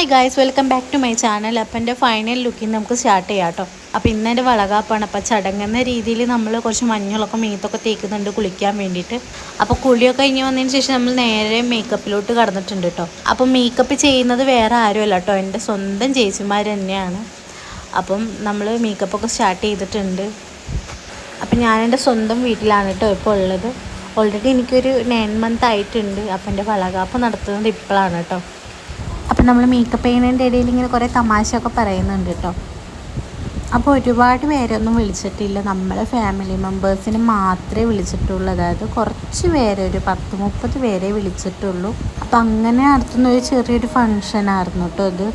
Hi guys welcome back to my channel അപ്പം എന്റെ final ലുക്കിൽ നമുക്ക് സ്റ്റാർട്ട് ചെയ്യാം കേട്ടോ. അപ്പോൾ ഇന്ന് എന്റെ വളകാപ്പാണ്. അപ്പോൾ ചടങ്ങുന്ന രീതിയിൽ നമ്മൾ കുറച്ച് മഞ്ഞളൊക്കെ മീത്തൊക്കെ തേക്കുന്നുണ്ട് കുളിക്കാൻ വേണ്ടിയിട്ട്. അപ്പോൾ കുളിയൊക്കെ കഴിഞ്ഞ് വന്നതിന് ശേഷം നമ്മൾ നേരെ മേക്കപ്പിലോട്ട് കടന്നിട്ടുണ്ട് കേട്ടോ. അപ്പോൾ മേക്കപ്പ് ചെയ്യുന്നത് വേറെ ആരുമല്ല കേട്ടോ. എന്റെ സ്വന്തം ചേച്ചിമാർ തന്നെയാണ്. അപ്പം നമ്മൾ മേക്കപ്പൊക്കെ സ്റ്റാർട്ട് ചെയ്തിട്ടുണ്ട്. അപ്പം ഞാൻ എന്റെ സ്വന്തം വീട്ടിലാണ് കേട്ടോ ഇപ്പോൾ ഉള്ളത്. ഓൾറെഡി എനിക്കൊരു നയൻ മന്ത് ആയിട്ടുണ്ട്. അപ്പം എന്റെ വളകാപ്പ് നടത്തുന്നത് ഇപ്പോഴാണ് കേട്ടോ. അപ്പം നമ്മൾ മേക്കപ്പ് ചെയ്യുന്നതിന്റെ ഇടയിൽ ഇങ്ങനെ കുറേ തമാശയൊക്കെ പറയുന്നുണ്ട് കേട്ടോ. അപ്പോൾ ഒരുപാട് പേരൊന്നും വിളിച്ചിട്ടില്ല. നമ്മളെ ഫാമിലി മെമ്പേഴ്സിന് മാത്രമേ വിളിച്ചിട്ടുള്ളൂ. അതായത് കുറച്ച് പേരെ ഒരു പത്ത് മുപ്പത് പേരെ വിളിച്ചിട്ടുള്ളൂ. അപ്പം അങ്ങനെ നടത്തുന്ന ഒരു ചെറിയൊരു ഫങ്ഷനായിരുന്നു കേട്ടോ ഇത്.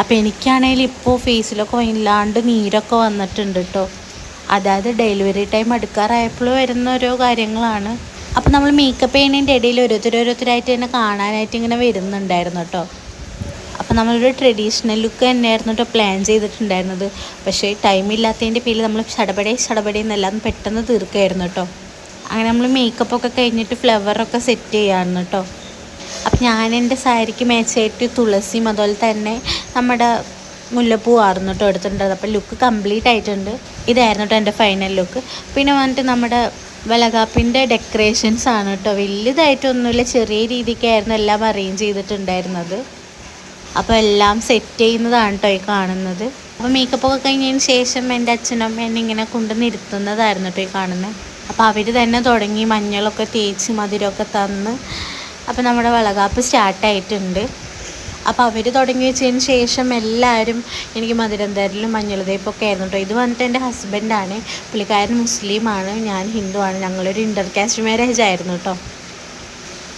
അപ്പോൾ എനിക്കാണെങ്കിൽ ഇപ്പോൾ ഫേസിലൊക്കെ ഇല്ലാണ്ട് നീരൊക്കെ വന്നിട്ടുണ്ട് കേട്ടോ. അതായത് ഡെലിവറി ടൈം എടുക്കാറായപ്പോഴും വരുന്ന ഓരോ കാര്യങ്ങളാണ്. അപ്പോൾ നമ്മൾ മേക്കപ്പ് ചെയ്യുന്നതിന്റെ ഇടയിൽ ഓരോരുത്തരോരോരുത്തരായിട്ട് തന്നെ കാണാനായിട്ട് ഇങ്ങനെ വരുന്നുണ്ടായിരുന്നു കേട്ടോ. അപ്പോൾ നമ്മളൊരു ട്രഡീഷണൽ ലുക്ക് തന്നെയായിരുന്നു കേട്ടോ പ്ലാൻ ചെയ്തിട്ടുണ്ടായിരുന്നത്. പക്ഷേ ടൈം ഇല്ലാത്തതിന്റെ പേരിൽ നമ്മൾ ചടപടെ ചടപടി എന്നെല്ലാം പെട്ടെന്ന് തീർക്കുകയായിരുന്നു കേട്ടോ അങ്ങനെ നമ്മൾ മേക്കപ്പൊക്കെ കഴിഞ്ഞിട്ട് ഫ്ലവറൊക്കെ സെറ്റ് ചെയ്യാമായിരുന്നു കേട്ടോ അപ്പം ഞാൻ എന്റെ സാരിക്ക് മേച്ചായിട്ട് തുളസിയും അതുപോലെ തന്നെ നമ്മുടെ മുല്ലപ്പൂ ആയിരുന്നു കേട്ടോ എടുത്തിട്ടുണ്ടത് അപ്പോൾ ലുക്ക് കംപ്ലീറ്റ് ആയിട്ടുണ്ട്. ഇതായിരുന്നു കേട്ടോ എന്റെ ഫൈനൽ ലുക്ക് പിന്നെ വന്നിട്ട് നമ്മുടെ വലകാപ്പിന്റെ ഡെക്കറേഷൻസ് ആണ് കേട്ടോ വലുതായിട്ടൊന്നുമില്ല ചെറിയ രീതിക്കായിരുന്നു എല്ലാം അറേഞ്ച് ചെയ്തിട്ടുണ്ടായിരുന്നത്. അപ്പോൾ എല്ലാം സെറ്റ് ചെയ്യുന്നതാണ് കേട്ടോ ഈ കാണുന്നത്. അപ്പോൾ മേക്കപ്പ് ഒക്കെ കഴിഞ്ഞതിന് ശേഷം എന്റെ അച്ഛനും എന്നെ ഇങ്ങനെ കൊണ്ട് നിർത്തുന്നതായിരുന്നു കേട്ടോ ഈ കാണുന്നത് അപ്പോൾ അവർ തന്നെ തുടങ്ങി മഞ്ഞളൊക്കെ തേച്ച് മധുരമൊക്കെ തന്ന് അപ്പോൾ നമ്മുടെ വിളകാപ്പ് സ്റ്റാർട്ടായിട്ടുണ്ട് അപ്പോൾ അവർ തുടങ്ങി വെച്ചതിന് ശേഷം എല്ലാവരും എനിക്ക് മധുരം തരലും മഞ്ഞൾ തേപ്പൊക്കെ ആയിരുന്നു കേട്ടോ ഇത് വന്നിട്ട് എന്റെ ഹസ്ബൻഡാണ് പുള്ളിക്കാരൻ മുസ്ലിമാണ് ഞാൻ ഹിന്ദുവാണ് ഞങ്ങളൊരു ഇന്റർ കാസ്റ്റ് മാരേജ് ആയിരുന്നു കേട്ടോ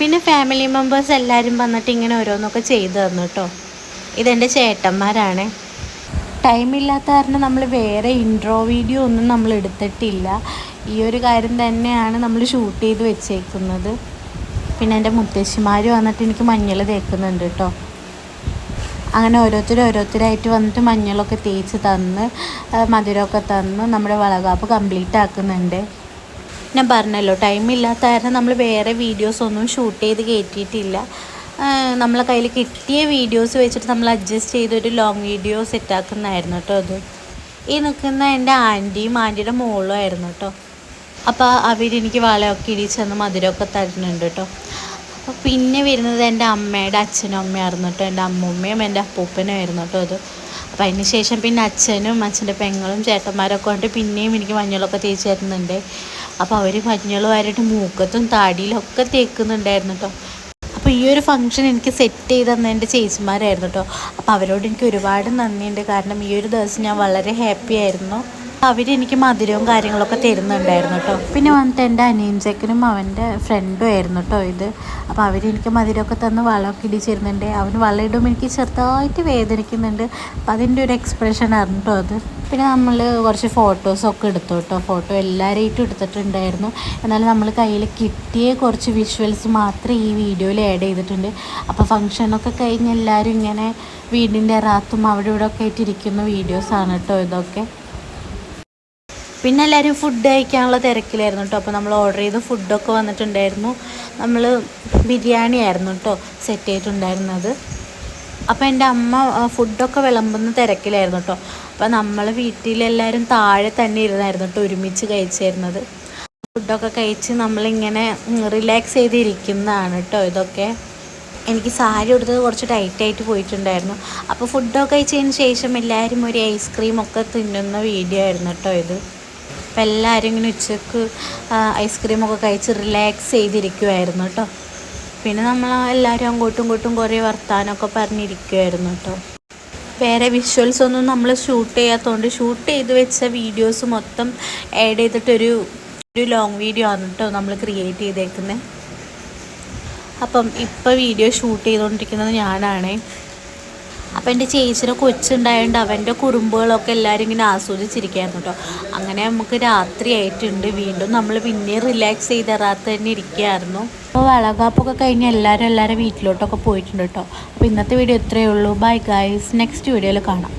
പിന്നെ ഫാമിലി മെമ്പേഴ്സ് എല്ലാവരും വന്നിട്ട് ഇങ്ങനെ ഓരോന്നൊക്കെ ചെയ്തു തന്നു കേട്ടോ ഇതെന്റെ ചേട്ടന്മാരാണ്. ടൈമില്ലാത്ത കാരണം നമ്മൾ വേറെ ഇൻട്രോ വീഡിയോ ഒന്നും നമ്മൾ എടുത്തിട്ടില്ല. ഈ ഒരു കാര്യം തന്നെയാണ് നമ്മൾ ഷൂട്ട് ചെയ്ത് വെച്ചേക്കുന്നത്. പിന്നെ എന്റെ മുത്തശ്ശിമാർ വന്നിട്ട് എനിക്ക് മഞ്ഞൾ തേക്കുന്നുണ്ട് കേട്ടോ അങ്ങനെ ഓരോരുത്തർ ഓരോരുത്തരായിട്ട് വന്നിട്ട് മഞ്ഞളൊക്കെ തേച്ച് തന്ന് മധുരമൊക്കെ തന്ന് നമ്മുടെ വളകാപ്പ് കംപ്ലീറ്റ് ആക്കുന്നുണ്ട്. ഞാൻ പറഞ്ഞല്ലോ ടൈം ഇല്ലാത്ത കാരണം നമ്മൾ വേറെ വീഡിയോസ് ഒന്നും ഷൂട്ട് ചെയ്ത് കയറ്റിയിട്ടില്ല നമ്മളെ കയ്യിൽ കിട്ടിയ വീഡിയോസ് വെച്ചിട്ട് നമ്മൾ അഡ്ജസ്റ്റ് ചെയ്തൊരു ലോങ് വീഡിയോ സെറ്റാക്കുന്നതായിരുന്നു കേട്ടോ അത്. ഈ നിൽക്കുന്ന എന്റെ ആന്റിയും ആന്റിയുടെ മോളും ആയിരുന്നു കേട്ടോ. അപ്പോൾ അവരെനിക്ക് വളമൊക്കെ ഇടിച്ചെന്ന് മധുരമൊക്കെ തരുന്നുണ്ട് കേട്ടോ. അപ്പോൾ പിന്നെ വരുന്നത് എന്റെ അമ്മയുടെ അച്ഛനും അമ്മയായിരുന്നു കേട്ടോ. എന്റെ അമ്മൂമ്മയും എന്റെ അപ്പൂപ്പനും ആയിരുന്നു കേട്ടോ അത്. അപ്പോൾ അതിന് ശേഷം പിന്നെ അച്ഛനും അച്ഛന്റെ പെങ്ങളും ചേട്ടന്മാരൊക്കെ കൊണ്ട് പിന്നെയും എനിക്ക് മഞ്ഞളൊക്കെ തേച്ച് തരുന്നുണ്ട്. അപ്പോൾ അവർ മഞ്ഞളുമായിട്ട് മൂക്കത്തും താടിയിലൊക്കെ തേക്കുന്നുണ്ടായിരുന്നു കേട്ടോ. അപ്പോൾ ഈ ഒരു ഫംഗ്ഷൻ എനിക്ക് സെറ്റ് ചെയ്ത് തന്ന എന്റെ ചേച്ചിമാരായിരുന്നു കേട്ടോ അപ്പോൾ അവരോട് എനിക്ക് ഒരുപാട് നന്ദിയുണ്ട്. കാരണം ഈ ഒരു ദിവസം ഞാൻ വളരെ ഹാപ്പി ആയിരുന്നു. അവരെനിക്ക് മധുരവും കാര്യങ്ങളൊക്കെ തരുന്നുണ്ടായിരുന്നു കേട്ടോ പിന്നെ വന്നിട്ട് എന്റെ അനിയൻ അവന്റെ ഫ്രണ്ടും ആയിരുന്നു കേട്ടോ ഇത്. അപ്പോൾ അവരെനിക്ക് മധുരമൊക്കെ തന്ന് വളമൊക്കെ ഇടിച്ചിരുന്നുണ്ട്. അവന് വളം ഇടുമ്പോൾ എനിക്ക് ചെറുതായിട്ട് വേദനിക്കുന്നുണ്ട്. അപ്പോൾ അതിന്റെ ഒരു എക്സ്പ്രഷൻ ആയിരുന്നു കേട്ടോ അത്. പിന്നെ നമ്മൾ കുറച്ച് ഫോട്ടോസൊക്കെ എടുത്തു കേട്ടോ ഫോട്ടോ എല്ലാവരെയും എടുത്തിട്ടുണ്ടായിരുന്നു. എന്നാൽ നമ്മൾ കയ്യിൽ കിട്ടിയ കുറച്ച് വിഷ്വൽസ് മാത്രം ഈ വീഡിയോയിൽ ആഡ് ചെയ്തിട്ടുണ്ട്. അപ്പോൾ ഫംഗ്ഷനൊക്കെ കഴിഞ്ഞ് എല്ലാവരും ഇങ്ങനെ വീടിന്റെ റാത്തും അവിടെ ഇവിടെ ഒക്കെ ആയിട്ടിരിക്കുന്ന വീഡിയോസാണ് കേട്ടോ ഇതൊക്കെ. പിന്നെ എല്ലാവരും ഫുഡ് കഴിക്കാനുള്ള തിരക്കിലായിരുന്നു കേട്ടോ അപ്പോൾ നമ്മൾ ഓർഡർ ചെയ്ത ഫുഡൊക്കെ വന്നിട്ടുണ്ടായിരുന്നു. നമ്മൾ ബിരിയാണി ആയിരുന്നു കേട്ടോ സെറ്റ് ചെയ്തിട്ടുണ്ടായിരുന്നത്. അപ്പോൾ എന്റെ അമ്മ ഫുഡൊക്കെ വിളമ്പുന്ന തിരക്കിലായിരുന്നു കേട്ടോ അപ്പോൾ നമ്മൾ വീട്ടിലെല്ലാവരും താഴെ തന്നെ ഇരുന്നായിരുന്നു കേട്ടോ ഒരുമിച്ച് കഴിച്ചിരുന്നത്. ഫുഡൊക്കെ കഴിച്ച് നമ്മളിങ്ങനെ റിലാക്സ് ചെയ്തിരിക്കുന്നതാണ് കേട്ടോ ഇതൊക്കെ. എനിക്ക് സാരി ഉടുത്തത് കുറച്ച് ടൈറ്റായിട്ട് പോയിട്ടുണ്ടായിരുന്നു. അപ്പോൾ ഫുഡൊക്കെ കഴിച്ചതിന് ശേഷം എല്ലാവരും ഒരു ഐസ്ക്രീമൊക്കെ തിന്നുന്ന വീഡിയോ ആയിരുന്നു കേട്ടോ ഇത്. അപ്പോൾ എല്ലാവരും ഇങ്ങനെ ഉച്ചയ്ക്ക് ഐസ്ക്രീമൊക്കെ കഴിച്ച് റിലാക്സ് ചെയ്തിരിക്കുമായിരുന്നു കേട്ടോ പിന്നെ നമ്മൾ എല്ലാവരും അങ്ങോട്ടും ഇങ്ങോട്ടും കുറേ വർത്താനമൊക്കെ പറഞ്ഞിരിക്കുമായിരുന്നു കേട്ടോ വേറെ വിഷ്വൽസ് ഒന്നും നമ്മൾ ഷൂട്ട് ചെയ്യാത്തതുകൊണ്ട് ഷൂട്ട് ചെയ്ത് വെച്ച വീഡിയോസ് മൊത്തം ആഡ് ചെയ്തിട്ടൊരു ഒരു ലോങ് വീഡിയോ ആണ് കേട്ടോ നമ്മൾ ക്രിയേറ്റ് ചെയ്തേക്കുന്നത് അപ്പം ഇപ്പോൾ വീഡിയോ ഷൂട്ട് ചെയ്തുകൊണ്ടിരിക്കുന്നത് ഞാനാണേ. അപ്പം എന്റെ ചേച്ചിയുടെ കൊച്ചുണ്ടായതുകൊണ്ട് അവന്റെ കുറുമ്പുകളൊക്കെ എല്ലാവരും ഇങ്ങനെ ആസ്വദിച്ചിരിക്കുകയായിരുന്നു കേട്ടോ അങ്ങനെ നമുക്ക് രാത്രി ആയിട്ടുണ്ട്. വീണ്ടും നമ്മൾ പിന്നെ റിലാക്സ് ചെയ്ത് തരാത്ത തന്നെ ഇരിക്കുകയായിരുന്നു അപ്പോൾ വളകാപ്പൊക്കെ കഴിഞ്ഞ് എല്ലാവരും എല്ലാവരും വീട്ടിലോട്ടൊക്കെ പോയിട്ടുണ്ട് കേട്ടോ അപ്പോൾ ഇന്നത്തെ വീഡിയോ ഇത്രയേ ഉള്ളൂ. ബൈ ഗൈസ് നെക്സ്റ്റ് വീഡിയോയിൽ കാണാം.